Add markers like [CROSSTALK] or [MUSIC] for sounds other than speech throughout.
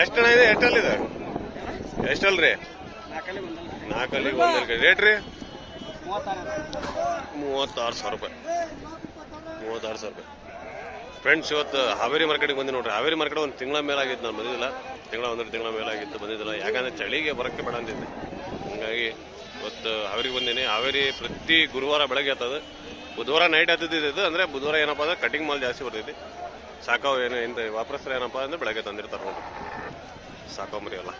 ಎಷ್ಟಣ್ಣ ಇದೆ? ಎಷ್ಟಲ್ಲಿದೆ ಎಷ್ಟಲ್ರಿ ನಾಲ್ಕಲ್ಲಿ ಒಂದಲ್ಲಿ ರೇಟ್ ರೀ? ಮೂವತ್ತಾರು ಸಾವಿರ ರೂಪಾಯಿ. ಮೂವತ್ತಾರು ಸಾವಿರ ರೂಪಾಯಿ. ಫ್ರೆಂಡ್ಸ್ ಇವತ್ತು ಹಾವೇರಿ ಮಾರ್ಕೆಟಿಗೆ ಬಂದಿ ನೋಡ್ರಿ. ಹಾವೇರಿ ಮಾರ್ಕೆಟ್ ಒಂದು ತಿಂಗಳ ಮೇಲಾಗಿತ್ತು ನಾನು ಬಂದಿದ್ದಿಲ್ಲ. ತಿಂಗಳ ಒಂದೆರಡು ತಿಂಗಳ ಮೇಲಾಗಿತ್ತು ಬಂದಿದ್ದಿಲ್ಲ. ಯಾಕಂದ್ರೆ ಚಳಿಗೆ ಬರೋಕ್ಕೆ ಬೇಡ ಅಂತಿದ್ದೆ ಹಂಗಾಗಿ ಇವತ್ತು ಹಾವೇರಿಗೆ ಬಂದೀನಿ. ಹಾವೇರಿ ಪ್ರತಿ ಗುರುವಾರ ಬೆಳಗ್ಗೆ ಆತದ ಬುಧವಾರ ನೈಟ್ ಹತ್ತಿದ್ದು ಇದು ಅಂದರೆ ಬುಧವಾರ ಏನಪ್ಪ ಅಂದ್ರೆ ಕಟಿಂಗ್ ಮಾಲ್ ಜಾಸ್ತಿ ಬರ್ತೈತಿ. ಸಾಕಾವು ಏನು ಇಂದ ವಾಪಸ್ ಏನಪ್ಪ ಅಂದ್ರೆ ಬೆಳಗ್ಗೆ ತಂದಿರ್ತಾರೆ ನೋಡ್ರಿ. ಸಾಕಾವು ಮರಿ ಎಲ್ಲ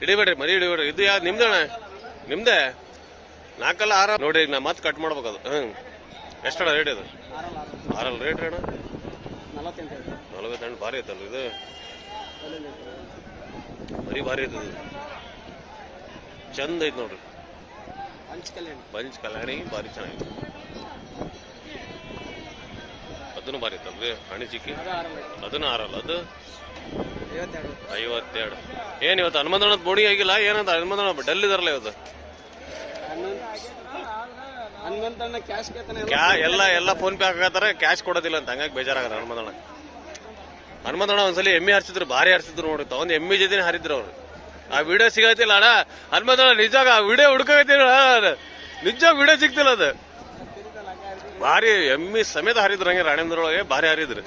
ಹಿಡಿಬೇಡ್ರಿ ಮರಿ ಹಿಡಿಬೇಡ್ರಿ ಇದು ಯಾವ್ದು ನಿಮ್ದಣ್ಣ ನಿಮ್ಮದೇ ನಾಲ್ಕಲ್ಲ ಆರ ನೋಡಿ ನಾ ಮತ್ತೆ ಕಟ್ ಮಾಡ್ಬೇಕು ಅದು. ಹ್ಞೂ ಎಷ್ಟಣ್ಣ ರೇಟ್ ಇದು? ಆರಲ್ಲ ಆರು ಆರಲ್ಲ ರೇಟ್ ಅಣ್ಣ? ನಲವತ್ತೆಂಟು. ಭಾರಿ ಐತಲ್ಲ ಇದು. ಮರಿ ಭಾರಿ ಐತೆ ಇದು ಚಂದ ಐತೆ ನೋಡ್ರಿ. ಬಂಚ್ ಕಲ್ಯಾಣಿ. ಭಾರಿ ಚೆನ್ನಾಗಿದೆ ಅದನ್ನು ಹಣಿ ಚಿಕ್ಕಿ. ಅದನ್ನು ಆರಲ್ಲ ಅದು? ಐವತ್ತೆರಡು. ಏನು ಇವತ್ತು ಹನುಮಂತಣ್ಣದ ಬೋಡಿ ಆಗಿಲ್ಲ? ಏನಂತ ಹನುಮಂತಣ್ಣ ಡಲ್ ಇದಾರಲ್ಲ ಇವತ್ತು? ಎಲ್ಲ. ಕ್ಯಾ ಎಲ್ಲ ಎಲ್ಲ ಫೋನ್ ಪೇ ಹಾಕತ್ತಾರ ಕ್ಯಾಶ್ ಕೊಡೋದಿಲ್ಲ ಅಂತ. ಹಂಗಾಗಿ ಬೇಜಾರಾಗದ ಹನುಮಂತಣ್ಣ. ಹನುಮಂತಣ್ಣ ಒಂದ್ಸಲಿ ಎಮ್ಮೆ ಹರಿಸಿದ್ರು ಭಾರಿ ಹರಿಸಿದ್ರು ನೋಡಿ. ತಗೊಂಡ್ ಎಮ್ಮೆ ಜೊತೆ ಹರಿದ್ರು ಅವ್ರು. ಆ ವಿಡಿಯೋ ಸಿಗತ್ತಿಲ್ಲ ಅಣ್ಣ. ಹನುಮಂತಣ್ಣ ನಿಜವಾಗ ಆ ವಿಡಿಯೋ ಹುಡ್ಕೋತಿಲ್ಲ ನಿಜ ವಿಡಿಯೋ ಸಿಗ್ತಿಲ್ಲ ಅದು. ಭಾರಿ ಎಮ್ಮಿ ಸಮೇತ ಹರಿದ್ರು ಹಂಗೆ ರಾಣೇಂದ್ರೊಳಗೆ ಭಾರಿ ಹರಿದ್ರು.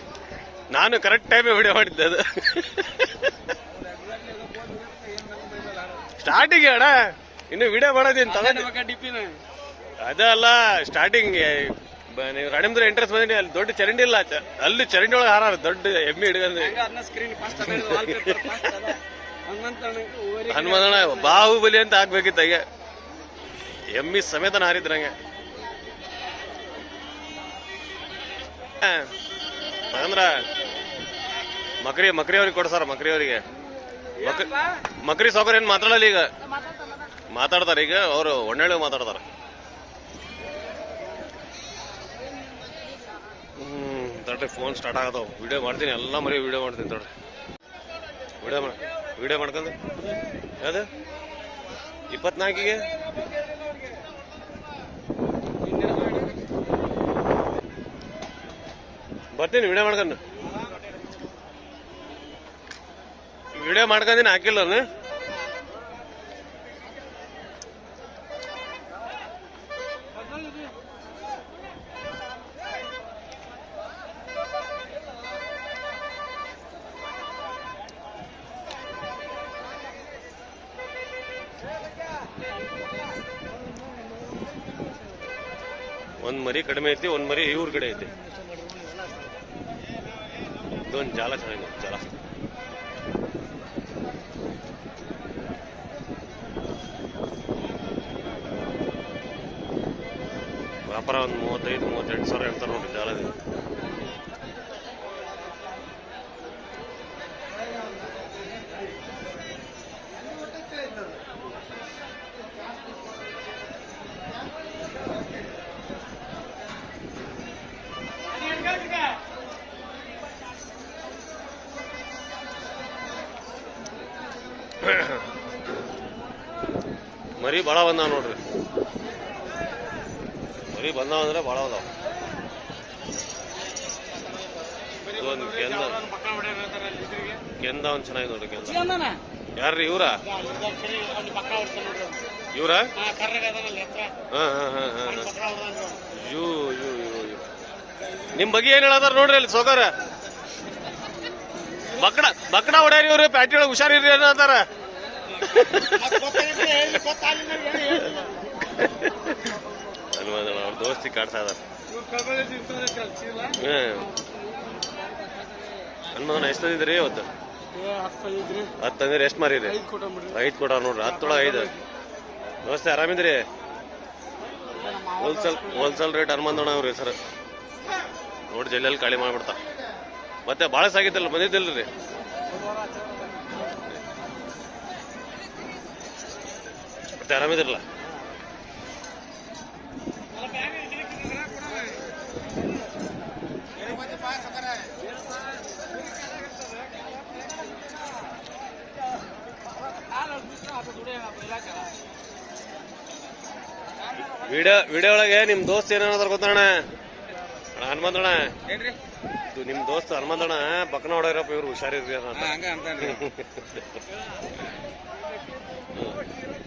ನಾನು ಕರೆಕ್ಟ್ ಟೈಮೇ ವಿಡಿಯೋ ಮಾಡಿದ್ದೆ ಅದು. ಸ್ಟಾರ್ಟಿಂಗ್ ಅಣ್ಣ? ಇನ್ನು ವಿಡಿಯೋ ಮಾಡೋದಿನ್ ತಗೊಂಡು? ಅದಲ್ಲ ಸ್ಟಾರ್ಟಿಂಗ್ ನೀವು ರಾಣೇಂದ್ರ ಎಂಟ್ರೆನ್ಸ್ ಬಂದಿನಿ ಅಲ್ಲಿ ದೊಡ್ಡ ಚರಂಡಿ ಇಲ್ಲ ಅಲ್ಲಿ ಚರಂಡಿ ಒಳಗೆ ಹಾರ ದೊಡ್ಡ ಎಮ್ಮಿ ಹಿಡ್ಕೊಂಡು. ಓರಿ ಹನುಮಂತಣ್ಣ ಬಾಹುಬಲಿ ಅಂತ ಆಗ್ಬೇಕಿತ್ತ ಎಮ್ಮಿ ಸಮೇತನ ಹಾರಿದ್ರಂಗೆ ತಗಂದ್ರ ಮಕ್ರಿ ಮಕ್ರಿ ಅವ್ರಿಗೆ ಕೊಡ್ಸಾರ ಮಕ್ರಿ ಅವರಿಗೆ ಮಕ್ರಿ ಸಾಕರ್ ಏನ್ ಮಾತಾಡಲ್ಲ ಈಗ? ಮಾತಾಡ್ತಾರ ಈಗ ಅವರು ಒಣ್ಣೆಳೆ ಮಾತಾಡ್ತಾರ. ಹ್ಮ್ ತಡ್ರಿ ಫೋನ್ ಸ್ಟಾರ್ಟ್ ಆಗತ್ತವ ವಿಡಿಯೋ ಮಾಡ್ತೀನಿ ಎಲ್ಲ ಮರಿ ವಿಡಿಯೋ ಮಾಡ್ತೀನಿ ತಡ್ರಿ ವಿಡಿಯೋ ಮಾಡ ವಿಡಿಯೋ ಮಾಡ್ಕೊಂಡು. ಯಾವ್ದು? ಇಪ್ಪತ್ನಾಲ್ಕಿಗೆ? ಬರ್ತೀನಿ ವಿಡಿಯೋ ಮಾಡ್ಕೊಂಡು. ವಿಡಿಯೋ ಮಾಡ್ಕೊಂಡಿನಿ, ಹಾಕಿಲ್ಲ ನಾನು ಒಂದ್ ಮರಿ ಕಡಿಮೆ ಐತಿ, ಒಂದ್ ಮರಿ ಇವ್ರ ಕಡೆ ಐತಿ. ಇದೊಂದು ಜಾಲ ಚೆನ್ನಾಗಿದೆ ಜಾಲ. ವ್ಯಾಪಾರ ಒಂದು ಮೂವತ್ತೈದು ಮೂವತ್ತೆಂಟು ಸಾವಿರ ಹೇಳ್ತಾರೆ ನೋಡ್ರಿ ಜಾಲದ ಭಾಳ ಬಂದಾವ ನೋಡ್ರಿ. ಬರೀ ಬಂದಾವ ಅಂದ್ರೆ ಭಾಳ ಅದಾವ. ಒಂದು ಕೆಂದ. ಕೆಂದ ಒಂದು ಚೆನ್ನಾಗಿದೆ ನೋಡ್ರಿ ಕೆಂದ. ಯಾರ್ರಿ ಇವ್ರ? ಇವ್ರ ಯೂ ಯೂ ಯೂ ಯೂ. ನಿಮ್ ಬಗ್ಗೆ ಏನ್ ಹೇಳದಾರ ನೋಡ್ರಿ ಅಲ್ಲಿ ಸೋಕಾರ ಬಕ್ಕಡ ಬಕ್ಕಡ ಹೊಡ್ಯಾರಿ ಇವ್ರು ಪ್ಯಾಟಿ ಒಳಗೆ ಹುಷಾರಿರ್ರಿ ಅನ್ನತಾರ ಹನುಮಂತಣ್ಣ ಅವ್ರ ದೋಸ್ತಿ ಕಾಡ್ತಾ ಇದ್ದಾರೆ ಹನುಮಂತಣ್ಣ ಎಷ್ಟು ತಂದಿದ್ರಿ ಇವತ್ತು? ಹತ್ತು ತಂದಿರಿ ಎಷ್ಟು ಮಾರಿರಿ ಐದು ಕೊಡ ನೋಡ್ರಿ, ಹತ್ತೊಳಗೆ ಐದು. ದೋಸ್ತಿ ಆರಾಮಿದ್ರಿ ಹೋಲ್ಸೇಲ್ ಹೋಲ್ಸೇಲ್ ರೇಟ್ ಹನುಮಂತಣ್ಣ ಅವ್ರಿ ಸರ್. ನೋಡಿ ಜಲ್ಲೆಲ್ಲಿ ಖಾಲಿ ಮಾಡ್ಬಿಡ್ತಾ. ಮತ್ತೆ ಭಾಳ ಸಾಗಿತ್ತಲ್ಲ ಬಂದಿದ್ದಿಲ್ರಿ? ಮತ್ತೆ ಆರಾಮಿದಿರಲ್ಲ? ವಿಡಿಯೋ ವಿಡಿಯೋ ಒಳಗೆ ನಿಮ್ ದೋಸ್ತ್ ಏನೇನಾದ್ರು ಗೊತ್ತಣ್ಣ? ಹನುಮಂತಣ್ಣ ಏನ್ರಿ? ಇದು ನಿಮ್ಮ ದೋಸ್ತ ಹನುಮಂತಣ್ಣ ಬಕ್ಕನ ಹೊಡೆಯರಪ್ಪ ಇವ್ರು ಹುಷಾರಿರ್ರಿ ಅಂತ. [LAUGHS]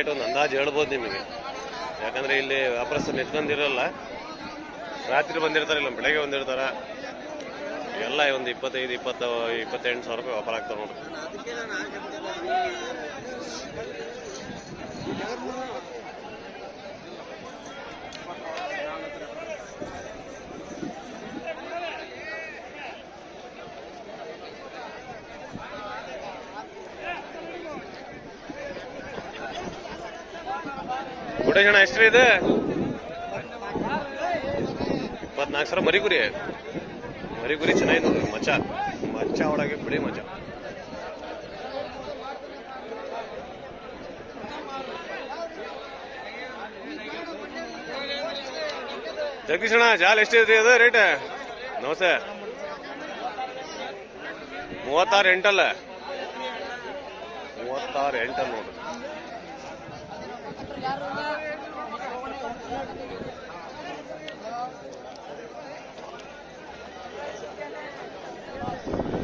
ರೇಟ್ ಒಂದು ಅಂದಾಜು ಹೇಳ್ಬೋದು ನಿಮಗೆ. ಯಾಕಂದ್ರೆ ಇಲ್ಲಿ ವ್ಯಾಪಾರಸ್ಥರು ನಿಂತ್ಕೊಂಡಿರಲ್ಲ. ರಾತ್ರಿ ಬಂದಿರ್ತಾರೆ, ಇಲ್ಲ ಬೆಳಗ್ಗೆ ಬಂದಿರ್ತಾರ. ಎಲ್ಲ ಒಂದು ಇಪ್ಪತ್ತೈದು, ಇಪ್ಪತ್ತ, ಇಪ್ಪತ್ತೆಂಟು ಸಾವಿರ ರೂಪಾಯಿ ವ್ಯಾಪಾರ ಆಗ್ತಾರೆ ನೋಡ್ರಿ. ಜನ ಹೆಸರು ಇದೆ. ಇಪ್ಪತ್ನಾಲ್ಕು ಸಾವಿರ ಮರಿ ಗುರಿ ಮರಿ ಗುರಿ ಚೆನ್ನಾಗಿ ನೋಡ್ರಿ, ಮಚ್ಚ. ಮಚ್ಚ ಒಳಗೆ ಬಿಡಿ ಮಚ್ಚ. ಜಗದೀಶ್ ಅಣ್ಣ, ಜಾಲ್ ಎಷ್ಟಿದ್ರಿ ಅದು ರೇಟ್ ನಮಸ್ತೆ. ಮೂವತ್ತಾರು ಎಂಟಲ್ಲ. ಮೂವತ್ತಾರು ಎಂಟಲ್ಲ ನೋಡ್ರಿ. Yes.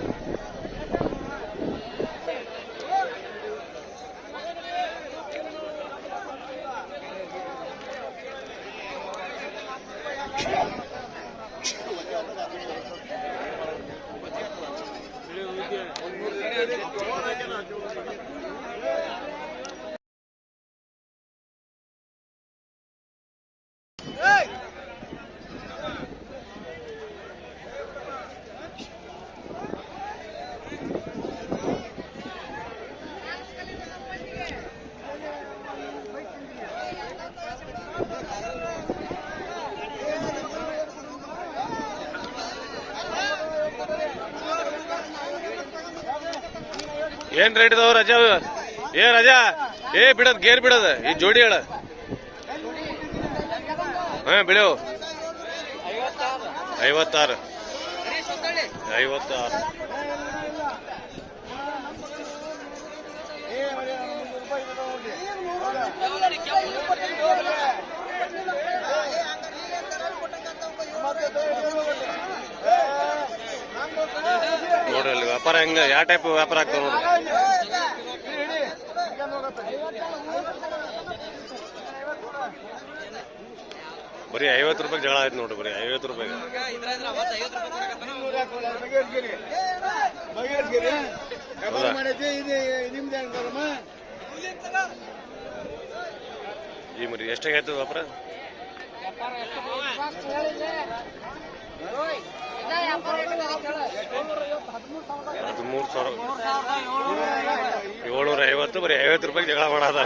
ಏನ್ ರೇಟ್ ಇದಾವ ರಜಾ ಏ ರಜಾ ಏ ಬಿಡದ್ ಗೇರ್ ಬಿಡದ ಈ ಜೋಡಿ ಹೇಳ ಹಾ ಬಿಡು ಐವತ್ತಾರು ಐವತ್ತಾರು ನೋಡ್ರಿ ಅಲ್ಲಿ ವ್ಯಾಪಾರ ಹೆಂಗ, ಯಾವ ಟೈಪ್ ವ್ಯಾಪಾರ ಆಗ್ತಾವ ನೋಡ್ರಿ. ಬರೀ ಐವತ್ತು ರೂಪಾಯಿ ಜಗಳ ಆಯ್ತು ನೋಡ್ರಿ ಬರೀ, ಐವತ್ತು ರೂಪಾಯಿ ಈ ಮರಿ ಎಷ್ಟಾಗೈತು ವ್ಯಾಪಾರ? ಹದಿಮೂರು ಸಾವಿರ. ಏಳ್ನೂರ ಐವತ್ತು ಬರೀ ಐವತ್ತು ರೂಪಾಯಿ ಜಗಳ ಮಾಡದ.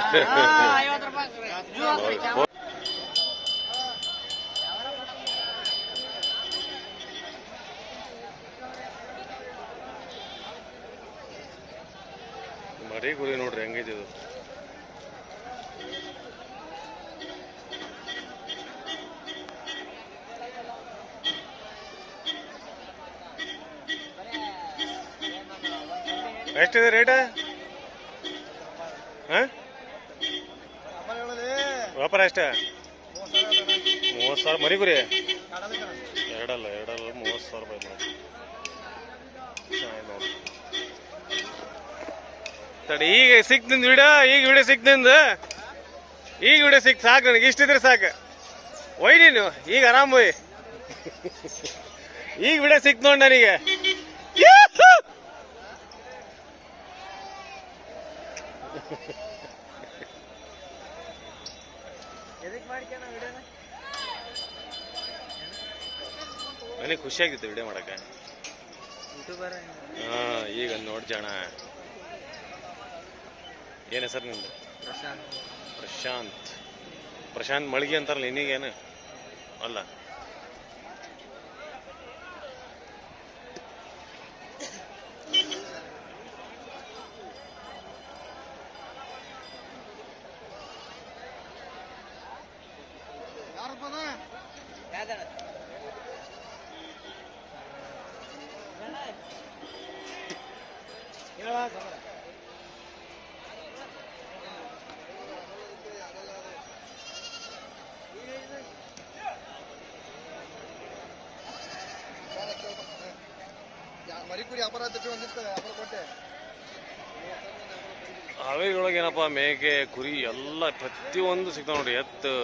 ಮರಿ ಗುರಿ ನೋಡ್ರಿ ಹೆಂಗೈತಿ ಇದು ಎಷ್ಟಿದೆ ರೇಟ್? ವ್ಯಾಪಾರ ಎಷ್ಟ? ಮೂವತ್ತು ಸಾವಿರ ಮರಿ ಗುರಿ ಎರಡಲ್ಲ ಎರಡಲ್ಲ, ಮೂವತ್ತು ಸಾವಿರ ರೂಪಾಯಿ ನೋಡಿ. ತಡಿ, ಈಗ ಸಿಕ್ತಿಂದ ವಿಡಿಯೋ ಈಗ ವಿಡಿಯೋ ಸಿಕ್ತಿಂದ ಈಗ ವಿಡಿಯೋ ಸಿಕ್ ಸಾಕು ನನಗೆ. ಇಷ್ಟಿದ್ರೆ ಸಾಕು. ಒಯ್ ನೀನು, ಈಗ ಆರಾಮ್ ಒಯ್ ಈಗ ವಿಡಿಯೋ ಸಿಕ್ತು ನೋಡಿ ನನಗೆ. ನನಗೆ ಖುಷಿ ಆಗಿತ್ತು ವಿಡಿಯೋ ಮಾಡಕ್ಕೆ. ಹಾ ಈಗ ನೋಡ್ಜಣ ಏನ್ ಹೆಸರು ನಿಂದು? ಪ್ರಶಾಂತ್. ಪ್ರಶಾಂತ್. ಪ್ರಶಾಂತ್ ಮಳ್ಗಿ ಅಂತಾರಲ್ಲ ಇನ್ನೀಗೇನು ಅಲ್ಲ. ಹಳ್ಳಿಯೊಳಗೆ ಏನಪ್ಪ ಮೇಕೆ ಕುರಿ ಎಲ್ಲ ಪ್ರತಿಯೊಂದು ಸಿಗ್ತಾವ ನೋಡಿ ಎತ್ತು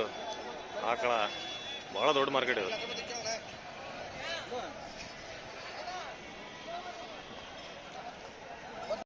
ಆಕಳ. ಭಾಳ ದೊಡ್ಡ ಮಾರ್ಕೆಟ್ ಇದು.